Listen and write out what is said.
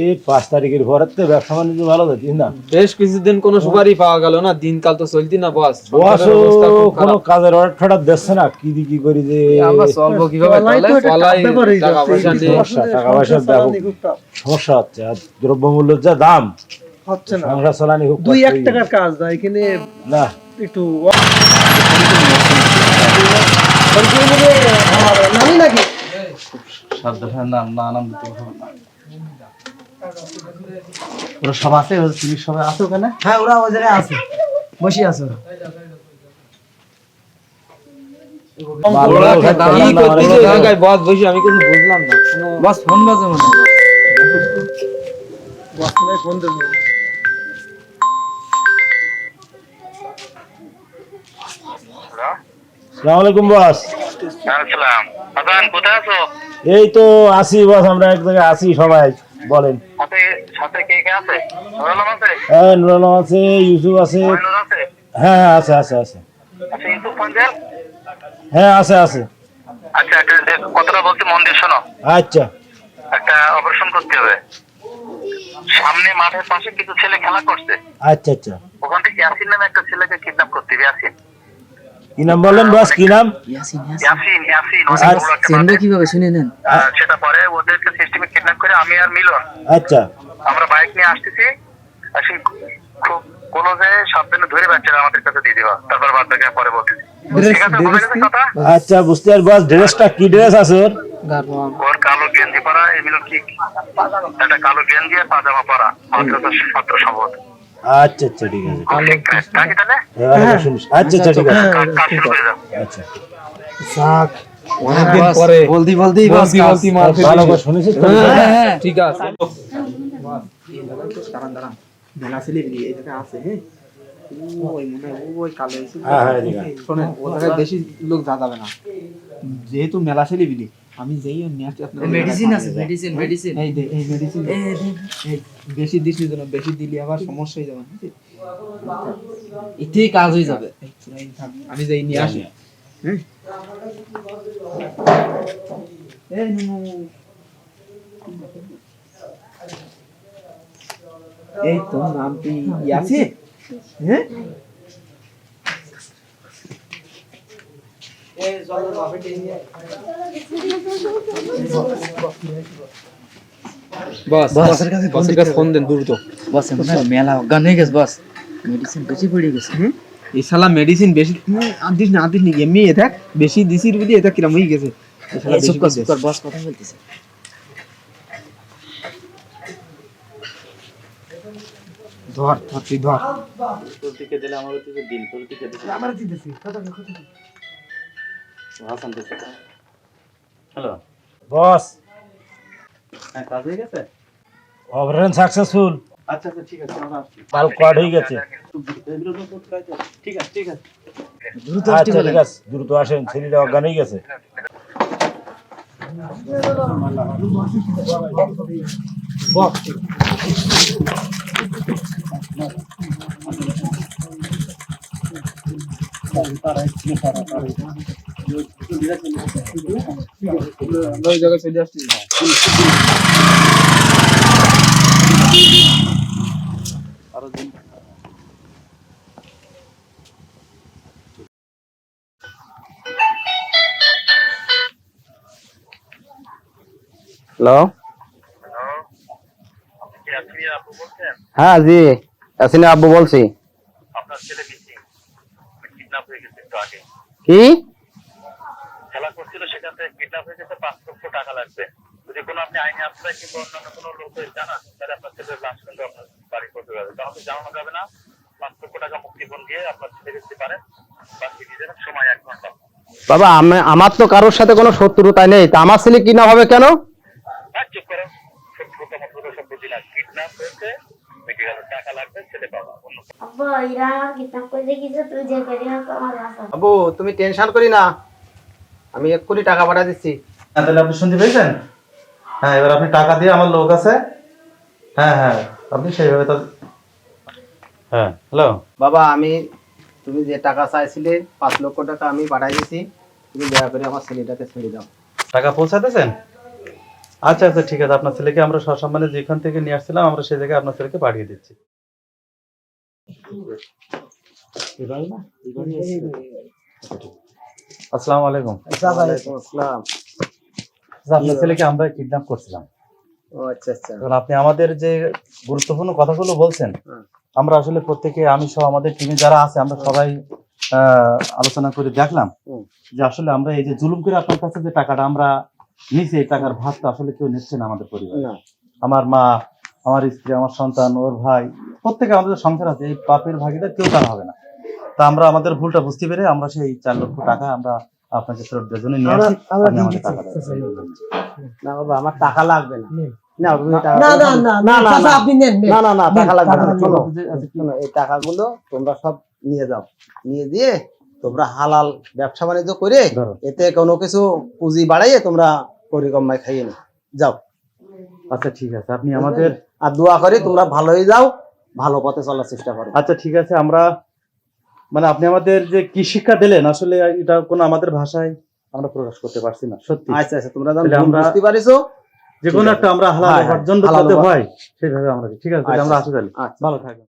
ঠিক পাঁচ তারিখের পরের তো ব্যবসা বাণিজ্য ভালো যাচ্ছিস না? বেশ কিছুদিন কোনো সুপারি পাওয়া গেল না দিনকাল তো চলতি না বস খুব কোনো কাজের অর্ডার টর্ডার দিচ্ছে না কি দি কি করি যে আমরা চলবো কীভাবে? টাকা পয়সা টাকা পয়সার ব্যাপক- সমস্যা হচ্ছে আর দ্রব্যমূল্যের যা দাম হচ্ছে না। সংসার চালানি খুব দুই এক টাকার কাজ না এখানে না। একটু নামি নাকি? ওরা সব আছে? ওরা সবাই আছো ওখানে? হ্যাঁ ওরা আছে। বসে আছে ওরা। আমি কিছু বুঝলাম না। ফোন বাজে মনে হয়। ফোন দেবো। এই তো আসি বস আমরা এক জায়গায় আসি সবাই। বলেন। সাথে সাথে কে কে আছে? নুরালাম আছে? হ্যাঁ নুর আলম আছে ইউসুফ আছে। হ্যাঁ হ্যাঁ আছে আছে আছে। আচ্ছা ইউসুফ পাঞ্জেল? হ্যাঁ আছে আছে। আচ্ছা একটা কথাটা বলছি মন দিয়ে শোনো। আচ্ছা। একটা অপারেশন করতে হবে। সামনে মাঠের পাশে কিছু ছেলে খেলা করছে। আচ্ছা আচ্ছা। ওখান থেকে ইয়াসিন নামে একটা ছেলেকে কিডন্যাপ করতে হবে ইয়াসিন। কি নাম বললেন বস কি নাম? ইয়াসিন ইয়াসিন। ইয়াসিন মাঠে। কীভাবে শুনে নেন? সেটা পরে ওদেরকে সিস্টেমে কিডন্যাপ করে আমি আর মিলন। আচ্ছা। আমরা বাইক নিয়ে আসতেছি আর সেই খুব ক্লোজে সাবধানে ধরে বাচ্চারা আমাদের কাছে দিয়ে দিবা। তারপর বাদ বাকি পরে বলতেছি। ঠিক আছে বুঝে গেছে কথা? আচ্ছা বুঝতে আর বস ড্রেসটা কি ড্রেস আছে ওর? ওর কালো গেঞ্জি পরা এগুলো কি একটা কালো গেঞ্জি আর পাজামা পরা ভদ্রতা ছাত্র সম্ভবত আচ্ছা আচ্ছা ঠিক আছে। আচ্ছা আচ্ছা ঠিক আছে। আচ্ছা। অনেকদিন পরে। বলদি বলদি বলতি বলতি মার ভালো করে শুনেছিস তো? হ্যাঁ, হ্যাঁ, ঠিক আছে মেলা এই জায়গায় আছে হ্যাঁ। ওই মনে ওই কালো হ্যাঁ হ্যাঁ শোনেন ও বেশি লোক যা যাবে না যেহেতু মেলা ছেলেপিলি আমি যেই নেক্সট মেডিসিন আছে। মেডিসিন মেডিসিন এই দে এই মেডিসিন এই এই, এই, এই বেশি দিস না বেশি দিলে আবার সমস্যা হয়ে যাবে? এতেই কাজ হয়ে যাবে। আমি যেই নিয়ে আসি। হ্যাঁ এই। নুনু এই তোর নাম কি আছে হ্যাঁ বস বসের কাছে ফোন বসের কাছে ফোন দেন দ্রুত বস মেলা অজ্ঞান হয়ে গেছে বস। মেডিসিন বেশি পড়ে গেছে। এই শালা মেডিসিন বেশি আদিস না আদিস নি এমনি এ থাক বেশি দিছির বলি এটা কিরম হয়ে গেছে? এই শালা বেশি কর বস কথা বলতেছে। ধর ধর তুই ধর। তোর দিকে দিলে আমার দিকে দিন তোর দিকে দিলে আমার দিতেছি কথা কথা হাসান দিতে হ্যালো বস। হ্যাঁ কাজ হয়ে গেছে? অপারেশন সাকসেসফুল আচ্ছা আচ্ছা ঠিক আছে আমরা আসছি। কাল কোয়াড হয়ে গেছে। হয় তো। ঠিক আছে ঠিক আছে দ্রুত আচ্ছা আসতে বলে ঠিক আছে দ্রুত আসেন ছেলেটা অজ্ঞান হয়ে গেছে। আমরা ওই জায়গায় চলে আসছি। হ্যালো হ্যাঁ জি। আসিনে আব্বু বলছি। আপনার ছেলে কিডন্যাপ হয়ে গেছে একটু আগে। কি? খেলা করছিল সেখান থেকে কিডন্যাপ হয়ে গেছে পাঁচ লক্ষ টাকা লাগবে। যদি কোনো আপনি আইনি আশ্রয় কিংবা অন্যান্য কোনো লোকের জানান তাহলে আপনার ছেলের লাশ কিন্তু আপনার বাড়ি করতে যাবে। কাউকে জানানো যাবে না। পাঁচ লক্ষ টাকা মুক্তিপণ দিয়ে আপনার ছেলে দিতে পারেন বাকি নিজের সময় এক ঘণ্টা। বাবা আমার তো কারোর সাথে কোনো শত্রুতা নেই। তা আমার ছেলে কি না হবে কেন? চুপ করো শত্রুতা মত্রুতা সব না কিডন্যাপ হয়েছে মিটে গেল টাকা লাগবে ছেলে পাবা আব্বু এরা আমার কিতাব করে গেছে তুই যে করি না আমার বাসা আব্বু তুমি টেনশন করি না। আমি এক্ষুনি টাকা পাঠা দিচ্ছি। হ্যাঁ তাহলে আপনি শুনতে পেয়েছেন? হ্যাঁ এবার আপনি টাকা দিয়ে আমার লোক আছে। হ্যাঁ হ্যাঁ আপনি সেইভাবে তো হ্যাঁ হ্যালো। বাবা আমি তুমি যে টাকা চাইছিলে পাঁচ লক্ষ টাকা আমি পাঠাই দিচ্ছি তুমি দয়া করে আমার ছেলেটাকে ছেড়ে দাও। টাকা পৌঁছাতেছেন? আচ্ছা আচ্ছা ঠিক আছে। আপনার ছেলেকে আমরা সসম্মানে যেখান থেকে নিয়ে আসছিলাম আমরা সেই জায়গায় আপনার ছেলেকে পাঠিয়ে দিচ্ছি। আসসালামু আলাইকুম। আসসালাম আচ্ছা, আপনার ছেলেকে আমরা কিডন্যাপ করছিলাম। আচ্ছা আচ্ছা। আপনি আমাদের যে গুরুত্বপূর্ণ কথাগুলো বলছেন আমরা আসলে প্রত্যেকে আমি সহ আমাদের টিমে যারা আছে আমরা সবাই আহ, আলোচনা করে দেখলাম যে আসলে আমরা এই যে জুলুম করে আপনার কাছে যে টাকাটা আমরা নিছি এই টাকার ভাতটা আসলে কেউ নিচ্ছে না আমাদের পরিবার। আমার মা আমার স্ত্রী আমার সন্তান ওর ভাই প্রত্যেকে আমাদের সংসার আছে এই পাপের ভাগিদার কেউ তারা হবে না। তা আমরা আমাদের ভুলটা বুঝতে পেরে আমরা সেই চার লক্ষ টাকা আমরা আপনাকে ফেরত দেওয়ার জন্য নিয়ে আসি আমাদের টাকা না বাবা আমার টাকা লাগবে না। টাকাগুলো তোমরা সব নিয়ে যাও। নিয়ে দিয়ে তোমরা হালাল ব্যবসা বাণিজ্য করে এতে কোনো কিছু পুঁজি বাড়াইয়ে তোমরা পরিকম্মায় খাইয়ে নি যাও। আচ্ছা ঠিক আছে। আপনি আমাদের আর দোয়া করি তোমরা ভালোই যাও ভালো পথে চলার চেষ্টা করো। আচ্ছা ঠিক আছে। আমরা মানে আপনি আমাদের যে কি শিক্ষা দিলেন আসলে এটা কোনো আমাদের ভাষায় আমরা প্রকাশ করতে পারছি না সত্যি। আচ্ছা আচ্ছা তোমরা ভুল বুঝতে পারিছো যে কোনো একটা আমরা হালাল হ্যাঁ, হ্যাঁ, উপার্জন হালাল হয় সেইভাবে আমরা ঠিক আছে আমরা আচ্ছা, আসি তাহলে। আচ্ছা। ভালো থাকবেন।